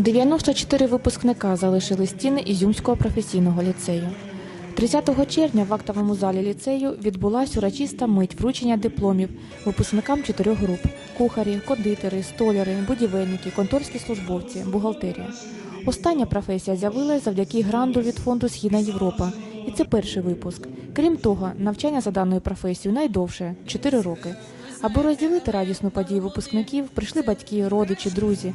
94 випускника залишили стіни Ізюмського професійного ліцею. 30 червня в актовому залі ліцею відбулась урочиста мить вручення дипломів випускникам чотирьох груп: кухарі, кондитери, столяри, будівельники, конторські службовці, бухгалтерія. Остання професія з'явилась завдяки гранду від фонду Східна Європа. І це перший випуск. Крім того, навчання за даною професією найдовше 4 роки. Аби розділити радісну подію випускників, прийшли батьки, родичі, друзі.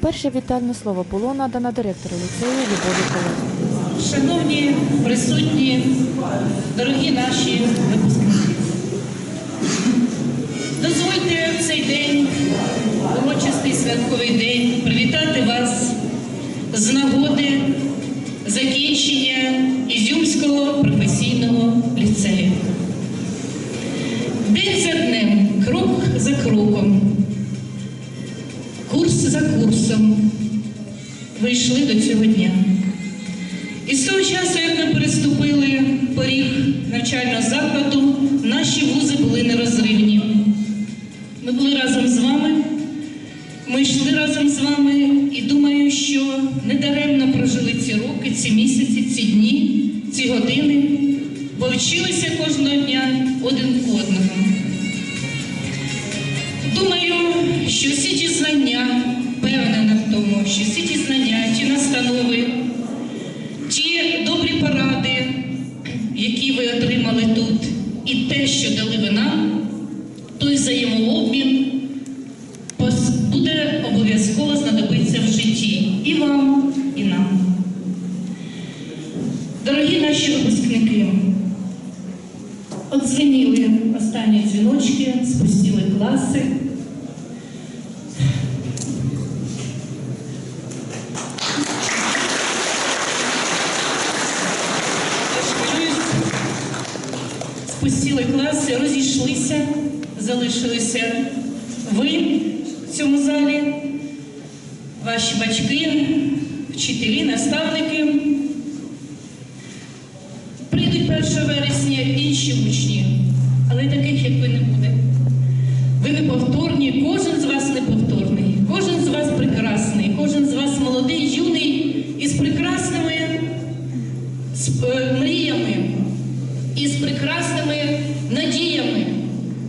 Перше вітальне слово було надано директору ліцею Любові Колесі. Шановні присутні, дорогі наші випускники, дозвольте в цей день, урочистий святковий день, привітати вас з нагоди закінчення курсом ви йшли до цього дня. І з того часу, як ми переступили поріг навчального закладу, наші вузи були нерозривні. Ми були разом з вами, ми йшли разом з вами і думаю, що недаремно прожили ці роки, ці місяці, ці дні, ці години, бо вчилися кожного дня один одного. Думаю, наші випускники, от останні дзвіночки, спустили класи. спустили класи, розійшлися, залишилися ви в цьому залі, ваші батьки, вчителі, наставники. Прийдуть 1 вересня інші учні, але таких, як ви, не буде. Ви неповторні, кожен з вас неповторний, кожен з вас прекрасний, кожен з вас молодий, юний і з прекрасними з, е, мріями і з прекрасними надіями.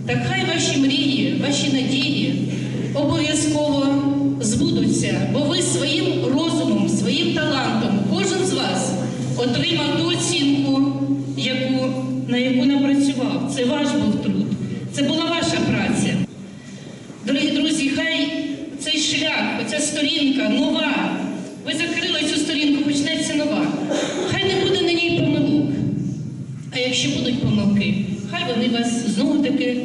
Так хай ваші мрії, ваші надії обов'язково збудуться, бо ви своїм розумом, своїм талантом, кожен з вас отримав ту оцінку, Ваш був труд, це була ваша праця. Дорогі друзі, хай цей шлях, оця сторінка нова. Ви закрили цю сторінку, почнеться нова. Хай не буде на ній помилок. А якщо будуть помилки, хай вони вас знову таки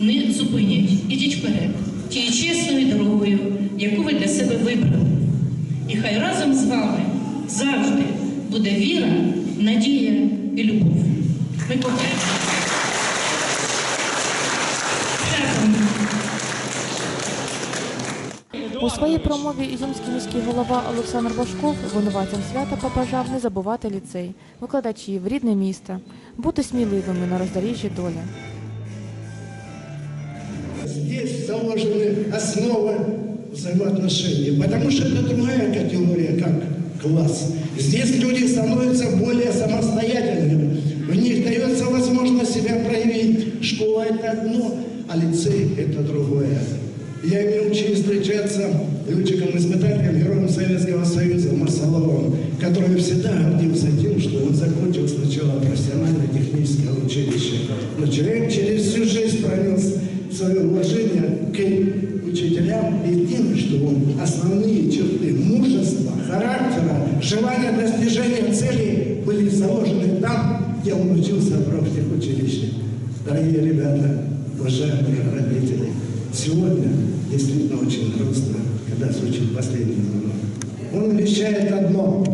не зупинять. Ідіть вперед, тією чесною дорогою, яку ви для себе вибрали. І хай разом з вами завжди буде віра, надія і любов. Ми кохаємо. У своїй промові ізюмський міський голова Олександр Башков винуватцям свята побажав не забувати ліцей, викладачів, рідне місто, бути сміливими на роздоріжжі долі. Здесь заложены основы взаимоотношений, потому что это другая категория, как класс. Здесь люди становятся более самостоятельными, в них дается возможность себя проявить. Школа – это одно, а лицей – это другое. Я имел честь встречаться летчиком-испытателем, героем Советского Союза Марсаловым, который всегда гордился тем, что он закончил сначала профессиональное техническое училище, но человек через всю жизнь пронес свое уважение к учителям и тем, что он основные черты мужества, характера, желания достижения целей были заложены там, где он учился в профтехучилище. Дорогие ребята, уважаемые родители, сегодня действительно очень грустно, когда звучит последний звонок. Он вещает одно.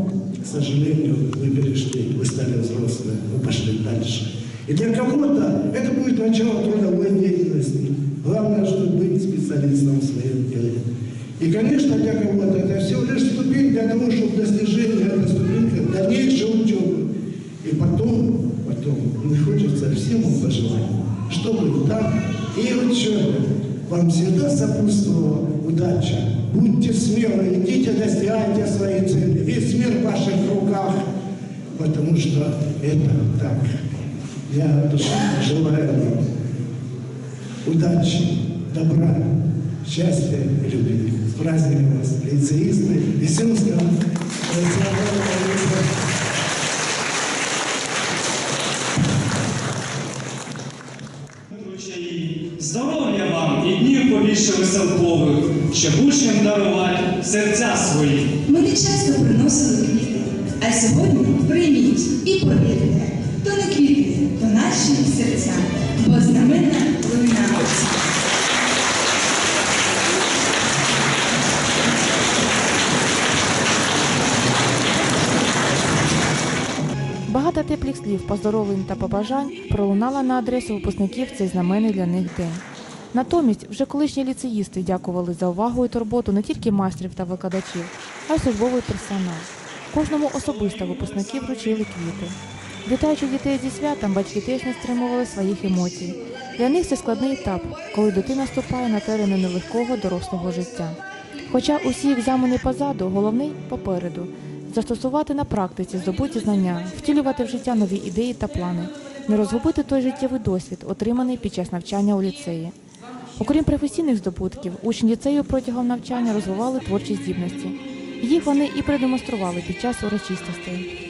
К сожалению, вы перешли, вы стали взрослые, вы пошли дальше. И для кого-то это будет начало трудовой деятельности. Главное, чтобы быть специалистом в своем деле. И, конечно, для кого-то это всего лишь ступень для того, чтобы достижение этой ступеньки, дальнейшей учебы. И потом, потом, мне хочется всем пожелать, чтобы там и учебе вам всегда сопутствовала удача, будьте смелы, идите, достигайте своей цели. Весь мир в ваших руках, потому что это так. Я от желаю вам удачи, добра, счастья и любви. С праздником вас, лицеисты, Весенского, Александра побільше веселкових, щоб учням дарувати серця свої. Ми не часто приносили квіти, а сьогодні прийміть і повірте, то не квіти, то наші серця, бо знаменна луна. Багато теплих слів, поздоровлень та побажань пролунало на адресу випускників цей знаменний для них день. Натомість вже колишні ліцеїсти дякували за увагу і турботу не тільки майстрів та викладачів, а й службовий персонал. Кожному особисто випускники вручили квіти. Вітаючи дітей зі святом, батьки теж не стримували своїх емоцій. Для них це складний етап, коли дитина ступає на терени нелегкого дорослого життя. Хоча усі екзамени позаду, головний попереду застосувати на практиці здобуті знання, втілювати в життя нові ідеї та плани, не розгубити той життєвий досвід, отриманий під час навчання у ліцеї. Окрім професійних здобутків, учні ліцею протягом навчання розвивали творчі здібності. Їх вони і продемонстрували під час урочистостей.